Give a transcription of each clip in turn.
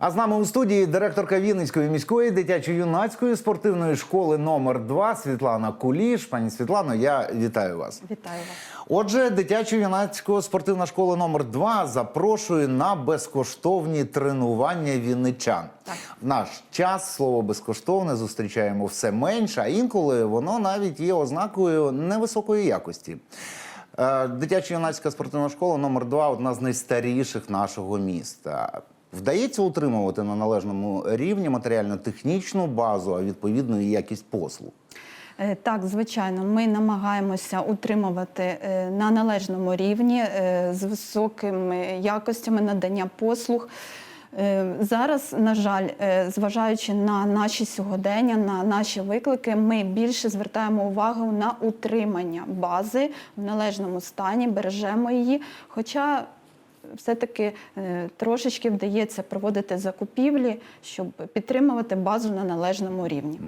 А з нами у студії директорка Вінницької міської дитячо-юнацької спортивної школи номер 2 Світлана Куліш. Пані Світлано, я вітаю вас. Вітаю вас. Отже, дитячо-юнацька спортивна школа номер 2 запрошує на безкоштовні тренування вінничан. Так. В наш час слово безкоштовне зустрічаємо все менше, а інколи воно навіть є ознакою невисокої якості. Е, Дитячо-юнацька спортивна школа номер 2 одна з найстаріших нашого міста. Вдається утримувати на належному рівні матеріально-технічну базу, а відповідно і якість послуг. Е, Так, звичайно, ми намагаємося утримувати е, на належному рівні е, з високими якостями надання послуг. Зараз, на жаль, зважаючи на наші сьогодення, на наші виклики, ми більше звертаємо увагу на утримання бази в належному стані, бережемо її. Хоча все-таки е, трошечки вдається проводити закупівлі, щоб підтримувати базу на належному рівні.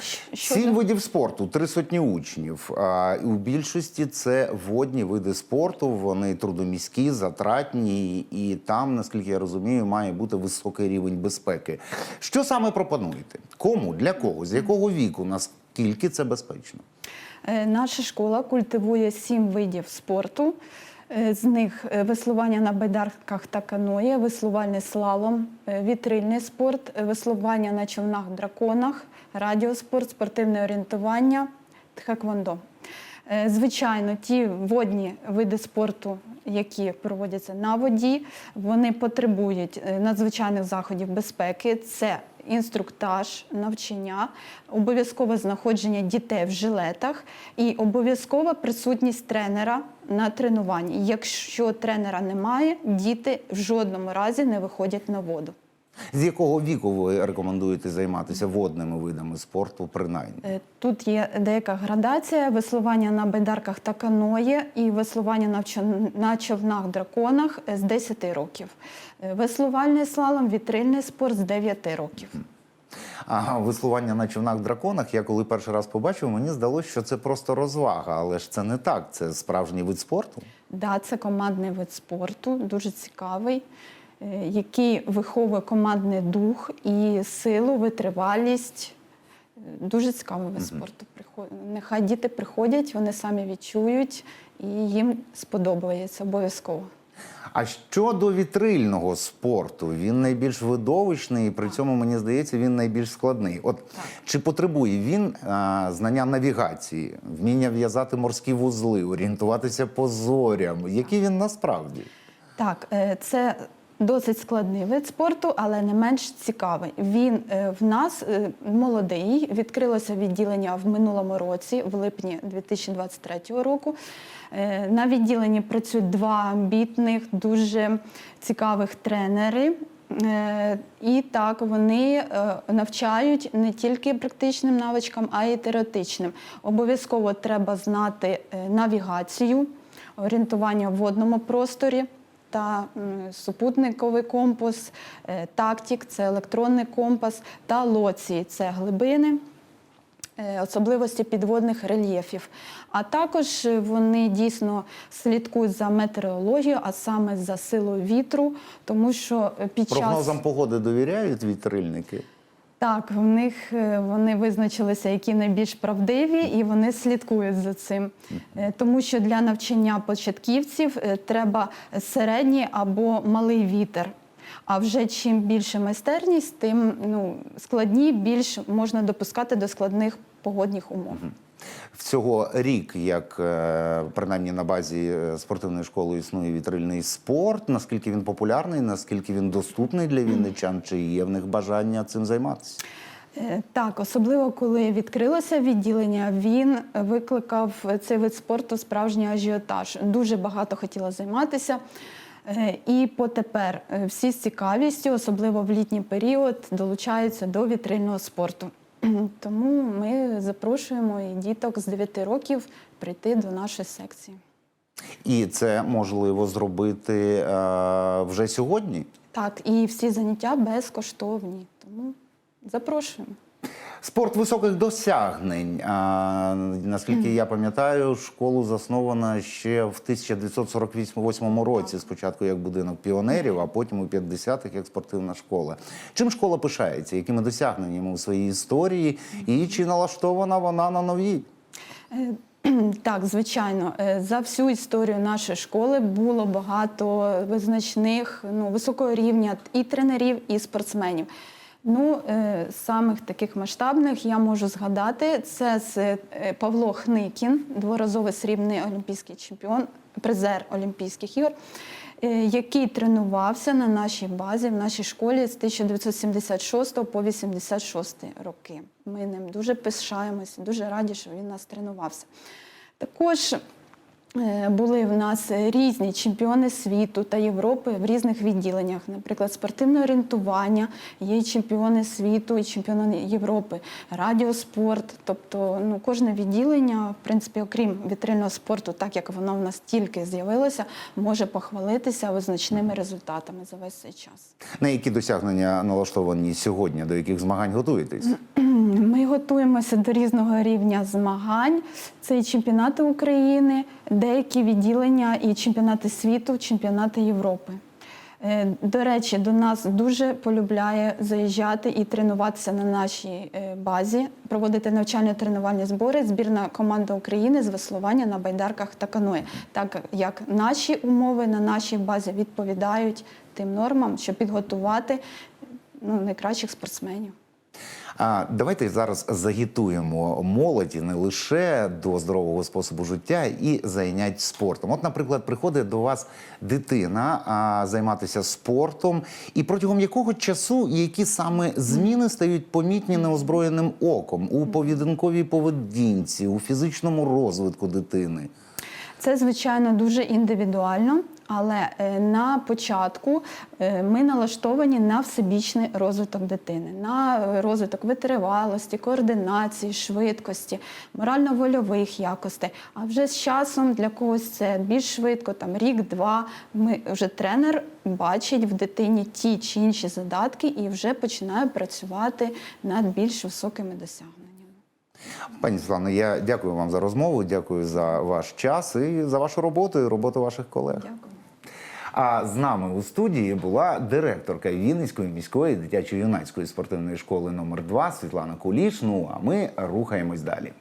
Щ- щодо- Сім видів спорту, три сотні учнів. А у більшості це водні види спорту. Вони трудоміські, затратні, і там, наскільки я розумію, має бути високий рівень безпеки. Що саме пропонуєте? Кому, для кого, з якого віку, наскільки це безпечно? Е, Наша школа культивує сім видів спорту. Е, З них е, веслування на байдарках та каної, веслувальний слалом, е, вітрильний спорт, веслування на човнах-драконах, радіоспорт, спортивне орієнтування, тхеквондо. Звичайно, ті водні види спорту, які проводяться на воді, вони потребують надзвичайних заходів безпеки. Це інструктаж, навчання, обов'язкове знаходження дітей в жилетах і обов'язкова присутність тренера на тренуванні. Якщо тренера немає, діти в жодному разі не виходять на воду. З якого віку ви рекомендуєте займатися водними видами спорту, принаймні? Е, Тут є деяка градація: веслування на байдарках та каної і веслування на човнах-драконах з 10 років. Е, Веслувальний слалом, вітрильний спорт з 9 років. А веслування на човнах-драконах, я коли перший раз побачив, мені здалося, що це просто розвага, але ж це не так. Це справжній вид спорту. Да, це командний вид спорту, дуже цікавий, е, який виховує командний дух і силу, витривалість. Е, Дуже цікавий вид спорту. Нехай діти приходять, вони самі відчують, і їм сподобається обов'язково. А щодо вітрильного спорту, він найбільш видовищний, і при цьому мені здається, він найбільш складний. От чи потребує він а, знання навігації, вміння в'язати морські вузли, орієнтуватися по зорям? Який він насправді? Так, е, це досить складний вид спорту, але не менш цікавий. Він е, в нас е, молодий. Відкрилося відділення в минулому році, в липні 2023 року. Е, На відділенні працюють два амбітних, дуже цікавих тренери. І так вони навчають не тільки практичним навичкам, а й теоретичним. Обов'язково треба знати навігацію, орієнтування в водному просторі та супутниковий компас, тактік тактик це електронний компас та лоції це глибини. е, Особливості підводних рельєфів. А також е, вони дійсно слідкують за метеорологією, а саме за силою вітру, тому що е, під час Прогнозам погоди довіряють вітрильники? Так, в них е, вони визначилися, які найбільш правдиві, і вони слідкують за цим. Е, Тому що для навчання початківців е, треба середній або малий вітер. А вже чим більше майстерність, тим ну, складні, більш можна допускати до складних погодних умов. Всього рік, як е, принаймні на базі е, спортивної школи існує вітрильний спорт. Наскільки він популярний, наскільки він доступний для вінничан, чи є в них бажання цим займатися? Е, Так, особливо коли відкрилося відділення, він викликав цей вид спорту справжній ажіотаж. Дуже багато хотіло займатися. І потепер всі з цікавістю, особливо в літній період, долучаються до вітрильного спорту. Тому ми запрошуємо і діток з 9 років прийти до нашої секції. І це можливо зробити е, вже сьогодні. Так, і всі заняття безкоштовні. Тому запрошуємо. Спорт високих досягнень. А, наскільки я пам'ятаю, школу засновано ще в 1948 році, спочатку як будинок піонерів, а потім у 50-х як спортивна школа. Чим школа пишається? Якими досягненнями у своїй історії? І чи налаштована вона на нові? Е, Так, звичайно, Е, за всю історію нашої школи було багато визначних ну, високого рівня і тренерів, і спортсменів. Ну, е, самих таких масштабних я можу згадати це з е, Павло Хникін, дворазовий срібний олімпійський чемпіон, призер Олімпійських ігор, е, який тренувався на нашій базі, в нашій школі з 1976 по 86 роки. Ми ним дуже пишаємося, дуже раді, що він нас тренувався. Також були в нас різні чемпіони світу та Європи в різних відділеннях. Наприклад, спортивне орієнтування, є чемпіони світу, і чемпіони Європи, радіоспорт. Тобто, ну, кожне відділення, в принципі, окрім вітрильного спорту, так як воно в нас тільки з'явилося, може похвалитися визначними результатами за весь цей час. На які досягнення налаштовані сьогодні, до яких змагань готуєтесь? Ми готуємося до різного рівня змагань. Це і чемпіонати України, деякі відділення, і чемпіонати світу, чемпіонати Європи. Е, До речі, до нас дуже полюбляє заїжджати і тренуватися на нашій е, базі, проводити навчально-тренувальні збори. Збірна команда України з веслування на байдарках та каное, так як наші умови на нашій базі відповідають тим нормам, щоб підготувати ну, найкращих спортсменів. А давайте зараз загітуємо молоді не лише до здорового способу життя і зайнять спортом. От, наприклад, приходить до вас дитина а, займатися спортом, і протягом якого часу які саме зміни стають помітні неозброєним оком у поведінковій поведінці, у фізичному розвитку дитини. Це, звичайно, дуже індивідуально, але е, на початку е, ми налаштовані на всебічний розвиток дитини, на е, розвиток витривалості, координації, швидкості, морально-вольових якостей. А вже з часом для когось це більш швидко, там рік-два. Ми вже тренер бачить в дитині ті чи інші задатки і вже починає працювати над більш високими досягненнями. Пані Світлано, я дякую вам за розмову, дякую за ваш час і за вашу роботу і роботу ваших колег. Дякую. А з нами у студії була директорка Вінницької міської дитячо-юнацької спортивної школи номер 2 Світлана Куліш. Ну а ми рухаємось далі.